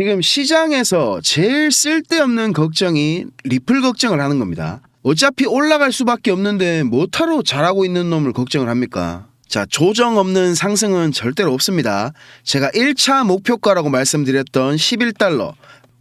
지금 시장에서 제일 쓸데없는 걱정이 리플 걱정을 하는 겁니다. 어차피 올라갈 수밖에 없는데 뭐하러 잘하고 있는 놈을 걱정을 합니까? 자, 조정 없는 상승은 절대로 없습니다. 제가 1차 목표가라고 말씀드렸던 11달러.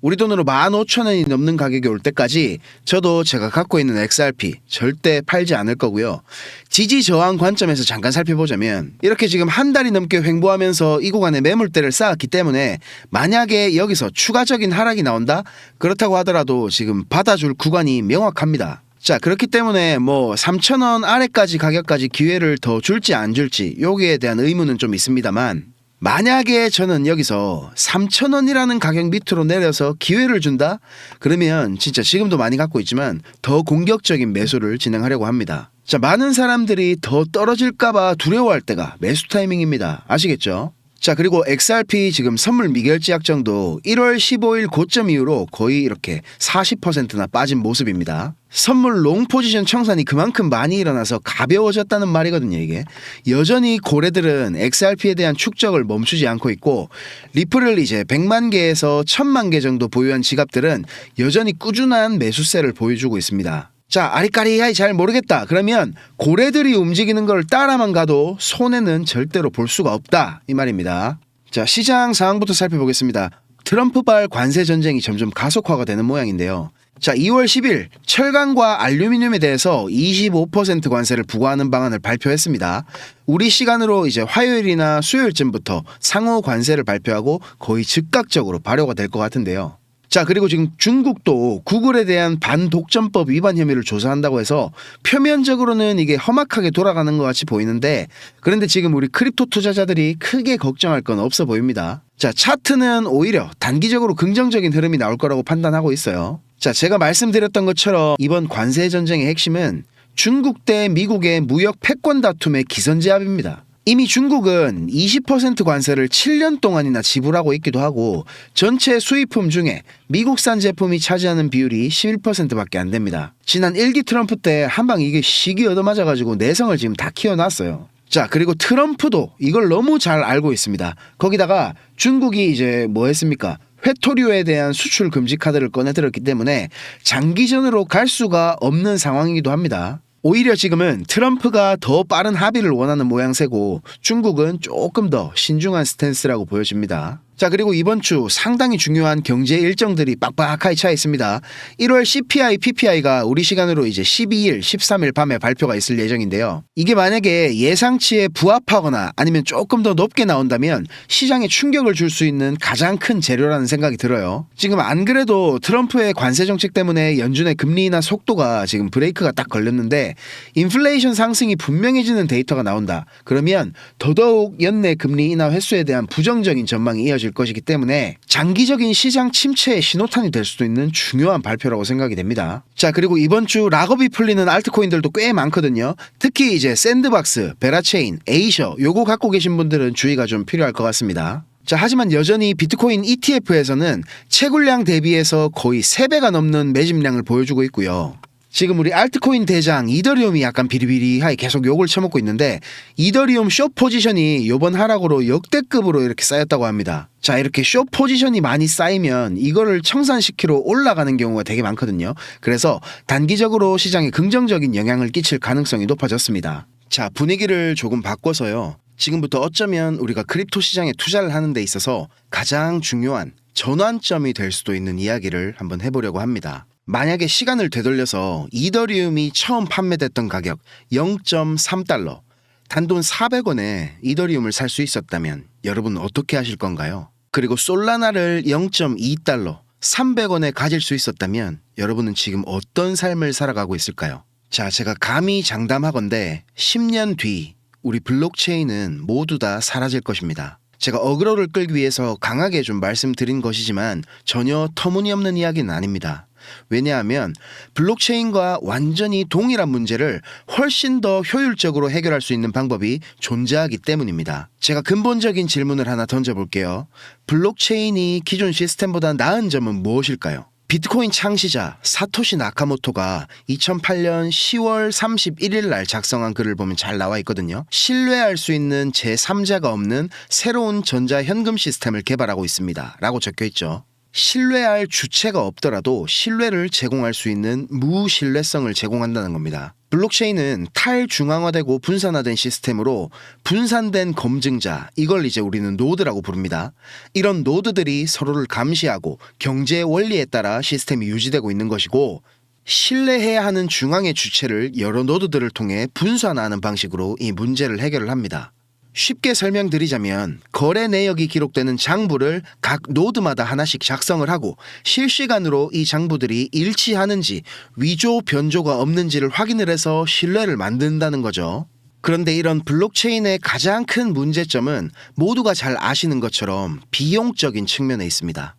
우리 돈으로 15,000원이 넘는 가격이 올 때까지 저도 제가 갖고 있는 XRP 절대 팔지 않을 거고요. 지지 저항 관점에서 잠깐 살펴보자면 이렇게 지금 한 달이 넘게 횡보하면서 이 구간에 매물대를 쌓았기 때문에 만약에 여기서 추가적인 하락이 나온다? 그렇다고 하더라도 지금 받아줄 구간이 명확합니다. 자, 그렇기 때문에 뭐 3,000원 아래까지 가격까지 기회를 더 줄지 안 줄지 여기에 대한 의문은 좀 있습니다만 만약에 저는 여기서 3,000원이라는 가격 밑으로 내려서 기회를 준다? 그러면 진짜 지금도 많이 갖고 있지만 더 공격적인 매수를 진행하려고 합니다. 자, 많은 사람들이 더 떨어질까봐 두려워할 때가 매수 타이밍입니다. 아시겠죠? 자, 그리고 XRP 지금 선물 미결제 약정도 1월 15일 고점 이후로 거의 이렇게 40%나 빠진 모습입니다. 선물 롱 포지션 청산이 그만큼 많이 일어나서 가벼워졌다는 말이거든요, 이게. 여전히 고래들은 XRP에 대한 축적을 멈추지 않고 있고 리플을 이제 100만 개에서 1000만 개 정도 보유한 지갑들은 여전히 꾸준한 매수세를 보여주고 있습니다. 자, 아리까리하이 잘 모르겠다. 그러면 고래들이 움직이는 걸 따라만 가도 손해는 절대로 볼 수가 없다. 이 말입니다. 자, 시장 상황부터 살펴보겠습니다. 트럼프발 관세 전쟁이 점점 가속화가 되는 모양인데요. 자, 2월 10일 철강과 알루미늄에 대해서 25% 관세를 부과하는 방안을 발표했습니다. 우리 시간으로 이제 화요일이나 수요일쯤부터 상호 관세를 발표하고 거의 즉각적으로 발효가 될 것 같은데요. 자, 그리고 지금 중국도 구글에 대한 반독점법 위반 혐의를 조사한다고 해서 표면적으로는 이게 험악하게 돌아가는 것 같이 보이는데 그런데 지금 우리 크립토 투자자들이 크게 걱정할 건 없어 보입니다. 자, 차트는 오히려 단기적으로 긍정적인 흐름이 나올 거라고 판단하고 있어요. 자, 제가 말씀드렸던 것처럼 이번 관세 전쟁의 핵심은 중국 대 미국의 무역 패권 다툼의 기선제압입니다. 이미 중국은 20% 관세를 7년 동안이나 지불하고 있기도 하고 전체 수입품 중에 미국산 제품이 차지하는 비율이 11%밖에 안 됩니다. 지난 1기 트럼프 때 한방 이게 시기 얻어맞아가지고 내성을 지금 다 키워놨어요. 자, 그리고 트럼프도 이걸 너무 잘 알고 있습니다. 거기다가 중국이 이제 뭐 했습니까? 회토류에 대한 수출 금지 카드를 꺼내들었기 때문에 장기전으로 갈 수가 없는 상황이기도 합니다. 오히려 지금은 트럼프가 더 빠른 합의를 원하는 모양새고 중국은 조금 더 신중한 스탠스라고 보여집니다. 자, 그리고 이번 주 상당히 중요한 경제 일정들이 빡빡하게 차 있습니다. 1월 CPI, PPI가 우리 시간으로 이제 12일, 13일 밤에 발표가 있을 예정인데요. 이게 만약에 예상치에 부합하거나 아니면 조금 더 높게 나온다면 시장에 충격을 줄 수 있는 가장 큰 재료라는 생각이 들어요. 지금 안 그래도 트럼프의 관세 정책 때문에 연준의 금리 인하 속도가 지금 브레이크가 딱 걸렸는데 인플레이션 상승이 분명해지는 데이터가 나온다. 그러면 더더욱 연내 금리 인하 횟수에 대한 부정적인 전망이 이어질 것이기 때문에 장기적인 시장 침체의 신호탄이 될 수도 있는 중요한 발표라고 생각이 됩니다. 자, 그리고 이번 주 락업이 풀리는 알트코인들도 꽤 많거든요. 특히 이제 샌드박스, 베라체인, 에이셔 요거 갖고 계신 분들은 주의가 좀 필요할 것 같습니다. 자, 하지만 여전히 비트코인 ETF에서는 채굴량 대비해서 거의 3배가 넘는 매집량을 보여주고 있고요. 지금 우리 알트코인 대장 이더리움이 약간 비리비리하게 계속 욕을 쳐먹고 있는데 이더리움 쇼 포지션이 요번 하락으로 역대급으로 이렇게 쌓였다고 합니다. 자 이렇게 쇼 포지션이 많이 쌓이면 이거를 청산시키러 올라가는 경우가 되게 많거든요. 그래서 단기적으로 시장에 긍정적인 영향을 끼칠 가능성이 높아졌습니다. 자 분위기를 조금 바꿔서요. 지금부터 어쩌면 우리가 크립토 시장에 투자를 하는 데 있어서 가장 중요한 전환점이 될 수도 있는 이야기를 한번 해보려고 합니다. 만약에 시간을 되돌려서 이더리움이 처음 판매됐던 가격 0.3달러, 단돈 400원에 이더리움을 살 수 있었다면 여러분 어떻게 하실 건가요? 그리고 솔라나를 0.2달러, 300원에 가질 수 있었다면 여러분은 지금 어떤 삶을 살아가고 있을까요? 자, 제가 감히 장담하건대 10년 뒤 우리 블록체인은 모두 다 사라질 것입니다. 제가 어그로를 끌기 위해서 강하게 좀 말씀드린 것이지만 전혀 터무니없는 이야기는 아닙니다. 왜냐하면 블록체인과 완전히 동일한 문제를 훨씬 더 효율적으로 해결할 수 있는 방법이 존재하기 때문입니다. 제가 근본적인 질문을 하나 던져볼게요. 블록체인이 기존 시스템보다 나은 점은 무엇일까요? 비트코인 창시자 사토시 나카모토가 2008년 10월 31일 날 작성한 글을 보면 잘 나와 있거든요. 신뢰할 수 있는 제3자가 없는 새로운 전자 현금 시스템을 개발하고 있습니다. 라고 적혀 있죠. 신뢰할 주체가 없더라도 신뢰를 제공할 수 있는 무신뢰성을 제공한다는 겁니다. 블록체인은 탈중앙화되고 분산화된 시스템으로 분산된 검증자, 이걸 이제 우리는 노드라고 부릅니다. 이런 노드들이 서로를 감시하고 경제의 원리에 따라 시스템이 유지되고 있는 것이고 신뢰해야 하는 중앙의 주체를 여러 노드들을 통해 분산화하는 방식으로 이 문제를 해결을 합니다. 쉽게 설명드리자면 거래 내역이 기록되는 장부를 각 노드마다 하나씩 작성을 하고 실시간으로 이 장부들이 일치하는지 위조 변조가 없는지를 확인을 해서 신뢰를 만든다는 거죠. 그런데 이런 블록체인의 가장 큰 문제점은 모두가 잘 아시는 것처럼 비용적인 측면에 있습니다.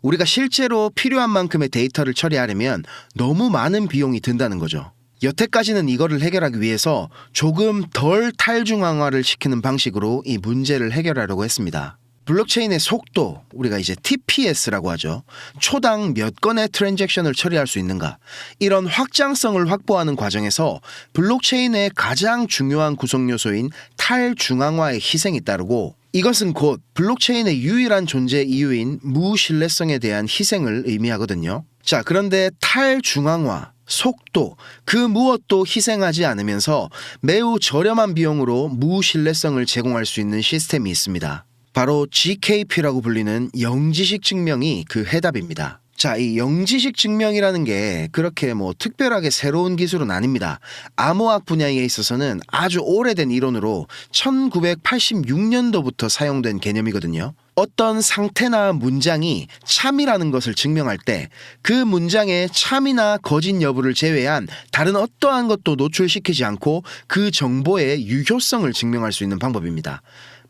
우리가 실제로 필요한 만큼의 데이터를 처리하려면 너무 많은 비용이 든다는 거죠. 여태까지는 이거를 해결하기 위해서 조금 덜 탈중앙화를 시키는 방식으로 이 문제를 해결하려고 했습니다. 블록체인의 속도, 우리가 이제 TPS라고 하죠. 초당 몇 건의 트랜잭션을 처리할 수 있는가. 이런 확장성을 확보하는 과정에서 블록체인의 가장 중요한 구성 요소인 탈중앙화의 희생이 따르고 이것은 곧 블록체인의 유일한 존재 이유인 무신뢰성에 대한 희생을 의미하거든요. 자, 그런데 탈중앙화, 속도, 그 무엇도 희생하지 않으면서 매우 저렴한 비용으로 무신뢰성을 제공할 수 있는 시스템이 있습니다. 바로 GKP라고 불리는 영지식 증명이 그 해답입니다. 자, 이 영지식 증명이라는 게 그렇게 뭐 특별하게 새로운 기술은 아닙니다. 암호학 분야에 있어서는 아주 오래된 이론으로 1986년도부터 사용된 개념이거든요. 어떤 상태나 문장이 참이라는 것을 증명할 때 그 문장의 참이나 거짓 여부를 제외한 다른 어떠한 것도 노출시키지 않고 그 정보의 유효성을 증명할 수 있는 방법입니다.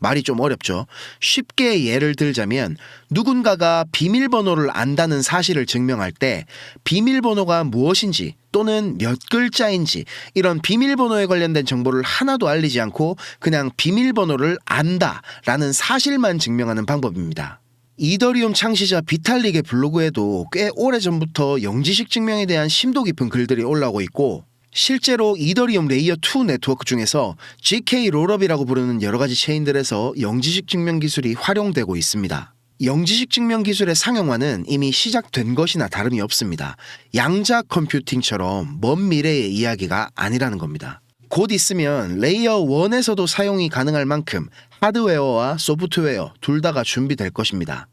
말이 좀 어렵죠. 쉽게 예를 들자면 누군가가 비밀번호를 안다는 사실을 증명할 때 비밀번호가 무엇인지 또는 몇 글자인지 이런 비밀번호에 관련된 정보를 하나도 알리지 않고 그냥 비밀번호를 안다라는 사실만 증명하는 방법입니다. 이더리움 창시자 비탈릭의 블로그에도 꽤 오래전부터 영지식 증명에 대한 심도 깊은 글들이 올라오고 있고 실제로 이더리움 레이어 2 네트워크 중에서 GK 롤업이라고 부르는 여러 가지 체인들에서 영지식 증명 기술이 활용되고 있습니다. 영지식 증명 기술의 상용화는 이미 시작된 것이나 다름이 없습니다. 양자 컴퓨팅처럼 먼 미래의 이야기가 아니라는 겁니다. 곧 있으면 레이어 1에서도 사용이 가능할 만큼 하드웨어와 소프트웨어 둘 다가 준비될 것입니다.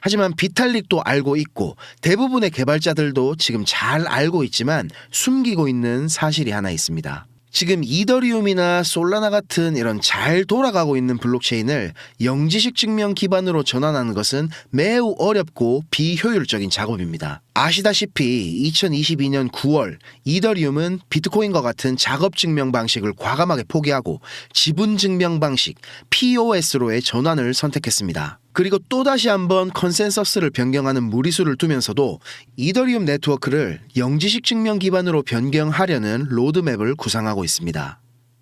하지만 비탈릭도 알고 있고 대부분의 개발자들도 지금 잘 알고 있지만 숨기고 있는 사실이 하나 있습니다. 지금 이더리움이나 솔라나 같은 이런 잘 돌아가고 있는 블록체인을 영지식 증명 기반으로 전환하는 것은 매우 어렵고 비효율적인 작업입니다. 아시다시피 2022년 9월 이더리움은 비트코인과 같은 작업 증명 방식을 과감하게 포기하고 지분 증명 방식 POS로의 전환을 선택했습니다. 그리고 또다시 한번 컨센서스를 변경하는 무리수를 두면서도 이더리움 네트워크를 영지식 증명 기반으로 변경하려는 로드맵을 구상하고 있습니다.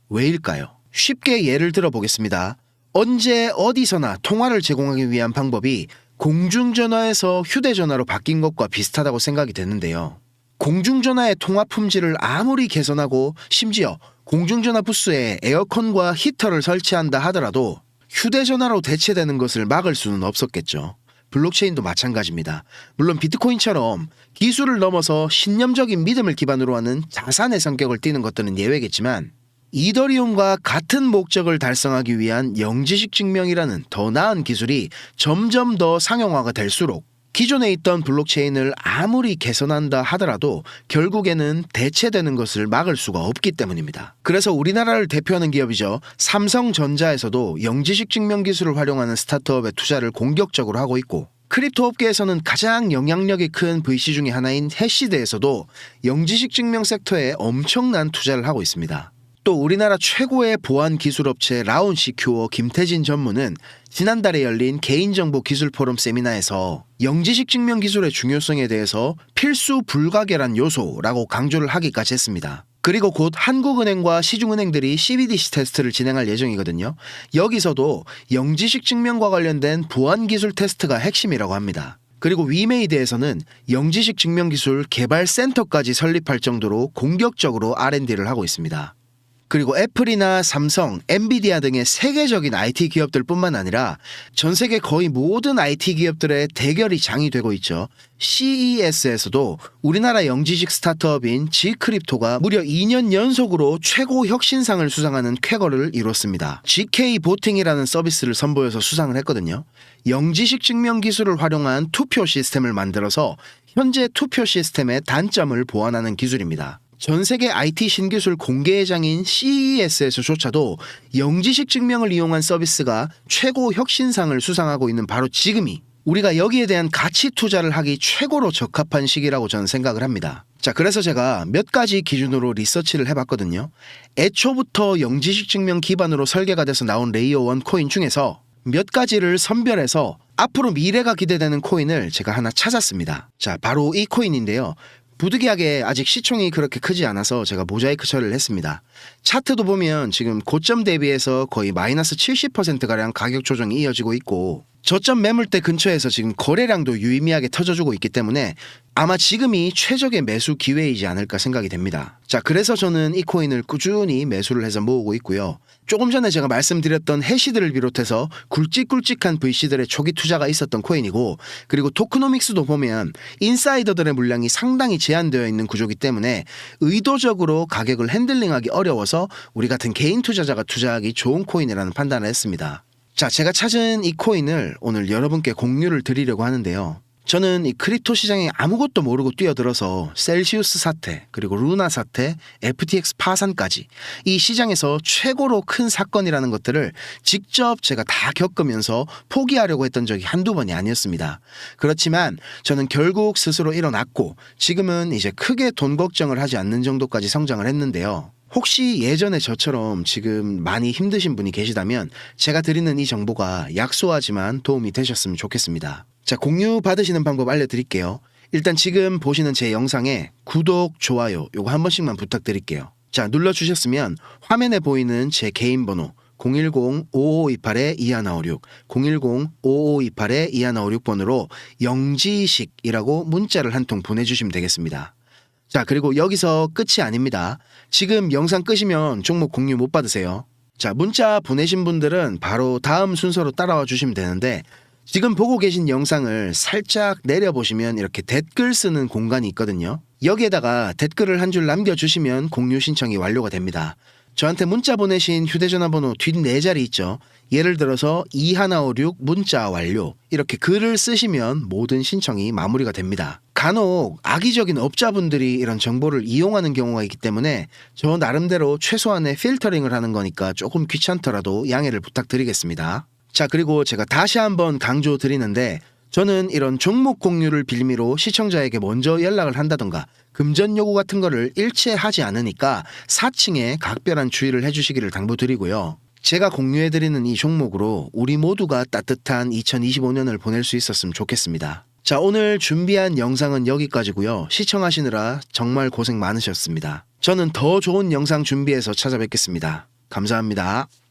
왜일까요? 쉽게 예를 들어 보겠습니다. 언제 어디서나 통화를 제공하기 위한 방법이 공중전화에서 휴대전화로 바뀐 것과 비슷하다고 생각이 되는데요. 공중전화의 통화 품질을 아무리 개선하고 심지어 공중전화 부스에 에어컨과 히터를 설치한다 하더라도 휴대전화로 대체되는 것을 막을 수는 없었겠죠. 블록체인도 마찬가지입니다. 물론 비트코인처럼 기술을 넘어서 신념적인 믿음을 기반으로 하는 자산의 성격을 띠는 것들은 예외겠지만 이더리움과 같은 목적을 달성하기 위한 영지식 증명이라는 더 나은 기술이 점점 더 상용화가 될수록 기존에 있던 블록체인을 아무리 개선한다 하더라도 결국에는 대체되는 것을 막을 수가 없기 때문입니다. 그래서 우리나라를 대표하는 기업이죠. 삼성전자에서도 영지식 증명 기술을 활용하는 스타트업에 투자를 공격적으로 하고 있고 크립토 업계에서는 가장 영향력이 큰 VC 중의 하나인 해시드에서도 영지식 증명 섹터에 엄청난 투자를 하고 있습니다. 또 우리나라 최고의 보안 기술 업체 라운시큐어 김태진 전무는 지난달에 열린 개인정보 기술 포럼 세미나에서 영지식 증명 기술의 중요성에 대해서 필수 불가결한 요소라고 강조를 하기까지 했습니다. 그리고 곧 한국은행과 시중은행들이 CBDC 테스트를 진행할 예정이거든요. 여기서도 영지식 증명과 관련된 보안 기술 테스트가 핵심이라고 합니다. 그리고 위메이드에서는 영지식 증명 기술 개발 센터까지 설립할 정도로 공격적으로 R&D를 하고 있습니다. 그리고 애플이나 삼성, 엔비디아 등의 세계적인 IT 기업들뿐만 아니라 전 세계 거의 모든 IT 기업들의 대결이 장이 되고 있죠. CES에서도 우리나라 영지식 스타트업인 G크립토가 무려 2년 연속으로 최고 혁신상을 수상하는 쾌거를 이뤘습니다. GK 보팅이라는 서비스를 선보여서 수상을 했거든요. 영지식 증명 기술을 활용한 투표 시스템을 만들어서 현재 투표 시스템의 단점을 보완하는 기술입니다. 전 세계 IT 신기술 공개회장인 CES에서조차도 영지식 증명을 이용한 서비스가 최고 혁신상을 수상하고 있는 바로 지금이 우리가 여기에 대한 가치 투자를 하기 최고로 적합한 시기라고 저는 생각을 합니다. 자, 그래서 제가 몇 가지 기준으로 리서치를 해봤거든요. 애초부터 영지식 증명 기반으로 설계가 돼서 나온 레이어 1 코인 중에서 몇 가지를 선별해서 앞으로 미래가 기대되는 코인을 제가 하나 찾았습니다. 자, 바로 이 코인인데요. 부득이하게 아직 시총이 그렇게 크지 않아서 제가 모자이크 처리를 했습니다. 차트도 보면 지금 고점 대비해서 거의 마이너스 70%가량 가격 조정이 이어지고 있고 저점 매물대 근처에서 지금 거래량도 유의미하게 터져주고 있기 때문에 아마 지금이 최적의 매수 기회이지 않을까 생각이 됩니다. 자, 그래서 저는 이 코인을 꾸준히 매수를 해서 모으고 있고요. 조금 전에 제가 말씀드렸던 해시들을 비롯해서 굵직굵직한 VC들의 초기 투자가 있었던 코인이고 그리고 토크노믹스도 보면 인사이더들의 물량이 상당히 제한되어 있는 구조기 때문에 의도적으로 가격을 핸들링하기 어려워서 우리 같은 개인 투자자가 투자하기 좋은 코인이라는 판단을 했습니다. 자, 제가 찾은 이 코인을 오늘 여러분께 공유를 드리려고 하는데요. 저는 이 크립토 시장에 아무것도 모르고 뛰어들어서 셀시우스 사태, 그리고 루나 사태, FTX 파산까지 이 시장에서 최고로 큰 사건이라는 것들을 직접 제가 다 겪으면서 포기하려고 했던 적이 한두 번이 아니었습니다. 그렇지만 저는 결국 스스로 일어났고 지금은 이제 크게 돈 걱정을 하지 않는 정도까지 성장을 했는데요. 혹시 예전에 저처럼 지금 많이 힘드신 분이 계시다면 제가 드리는 이 정보가 약소하지만 도움이 되셨으면 좋겠습니다. 자, 공유 받으시는 방법 알려드릴게요. 일단 지금 보시는 제 영상에 구독, 좋아요 요거 한 번씩만 부탁드릴게요. 자, 눌러주셨으면 화면에 보이는 제 개인 번호 010-5528-2156, 010-5528-2156번으로 영지식이라고 문자를 한 통 보내주시면 되겠습니다. 자, 그리고 여기서 끝이 아닙니다. 지금 영상 끄시면 종목 공유 못 받으세요. 자, 문자 보내신 분들은 바로 다음 순서로 따라와 주시면 되는데, 지금 보고 계신 영상을 살짝 내려보시면 이렇게 댓글 쓰는 공간이 있거든요. 여기에다가 댓글을 한 줄 남겨주시면 공유 신청이 완료가 됩니다. 저한테 문자 보내신 휴대전화 번호 뒷네 자리 있죠. 예를 들어서 2156 문자 완료 이렇게 글을 쓰시면 모든 신청이 마무리가 됩니다. 간혹 악의적인 업자분들이 이런 정보를 이용하는 경우가 있기 때문에 저 나름대로 최소한의 필터링을 하는 거니까 조금 귀찮더라도 양해를 부탁드리겠습니다. 자, 그리고 제가 다시 한번 강조 드리는데 저는 이런 종목 공유를 빌미로 시청자에게 먼저 연락을 한다던가 금전 요구 같은 거를 일체 하지 않으니까 4층에 각별한 주의를 해주시기를 당부드리고요. 제가 공유해드리는 이 종목으로 우리 모두가 따뜻한 2025년을 보낼 수 있었으면 좋겠습니다. 자, 오늘 준비한 영상은 여기까지고요. 시청하시느라 정말 고생 많으셨습니다. 저는 더 좋은 영상 준비해서 찾아뵙겠습니다. 감사합니다.